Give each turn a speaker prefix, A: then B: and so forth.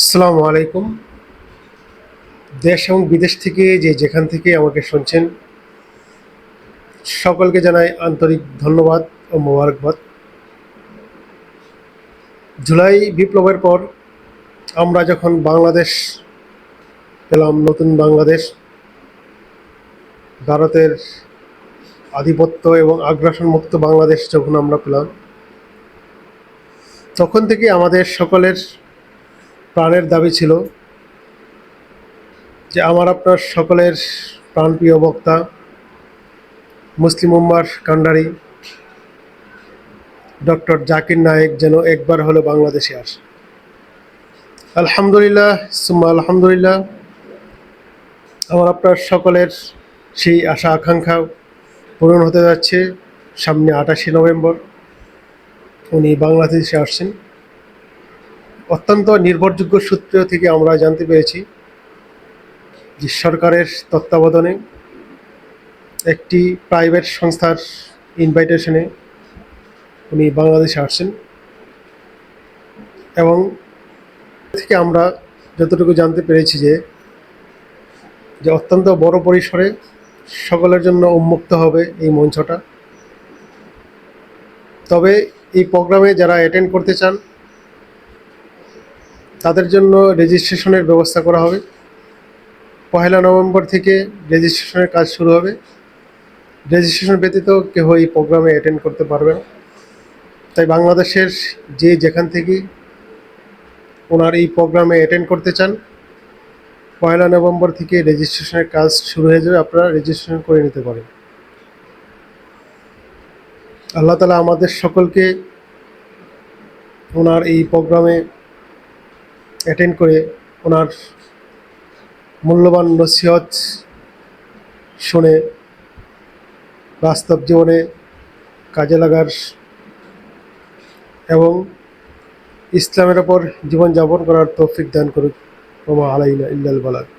A: আসসালামু আলাইকুম। দেশ এবং বিদেশ থেকে যে যেখান থেকে আমাকে শুনছেন, সকলকে জানাই আন্তরিক ধন্যবাদ ও মোবারকবাদ। জুলাই বিপ্লবের পর আমরা যখন বাংলাদেশ পেলাম, নতুন বাংলাদেশ, ভারতের আধিপত্য এবং আগ্রাসন মুক্ত বাংলাদেশ যখন আমরা পেলাম, তখন থেকে আমাদের সকলের প্রাণের দাবি ছিল যে আমার আপনার সকলের প্রাণপ্রিয় বক্তা, মুসলিম উম্মার কান্ডারি ডক্টর জাকির নায়েক যেন একবার হলো বাংলাদেশে আসে। আলহামদুলিল্লাহ, সুম্মা আলহামদুলিল্লাহ, আমার আপনার সকলের সেই আশা আকাঙ্ক্ষা পূরণ হতে যাচ্ছে সামনে আটাশে নভেম্বর, উনি বাংলাদেশে আসছেন। অত্যন্ত নির্ভরযোগ্য সূত্র থেকে আমরা জানতে পেরেছি যে সরকারের তত্ত্বাবধানে একটি প্রাইভেট সংস্থার ইনভাইটেশনে উনি বাংলাদেশে আসছেন। এবং থেকে আমরা যতটুকু জানতে পেরেছি যে যে অত্যন্ত বড় পরিসরে সকলের জন্য উন্মুক্ত হবে এই মঞ্চটা। তবে এই প্রোগ্রামে যারা অ্যাটেন্ড করতে চান তাদের জন্য রেজিস্ট্রেশনের ব্যবস্থা করা হবে। পহেলা নভেম্বর থেকে রেজিস্ট্রেশনের কাজ শুরু হবে। রেজিস্ট্রেশন ব্যতীত কেউ এই প্রোগ্রামে অ্যাটেন্ড করতে পারবে না। তাই বাংলাদেশের যে যেখান থেকে ওনার এই প্রোগ্রামে অ্যাটেন্ড করতে চান পয়লা নভেম্বর থেকে রেজিস্ট্রেশনের কাজ শুরু হয়ে যাবে। আপনারা রেজিস্ট্রেশন করে নিতে পারেন। আল্লাহ তালা আমাদের সকলকে ওনার এই প্রোগ্রামে অ্যাটেন্ড করে ওনার মূল্যবান নসিহত শুনে বাস্তব জীবনে কাজে লাগার এবং ইসলামের ওপর জীবনযাপন করার তৌফিক দান করুক। ওমা আলাইনা ইল্লাল বালাক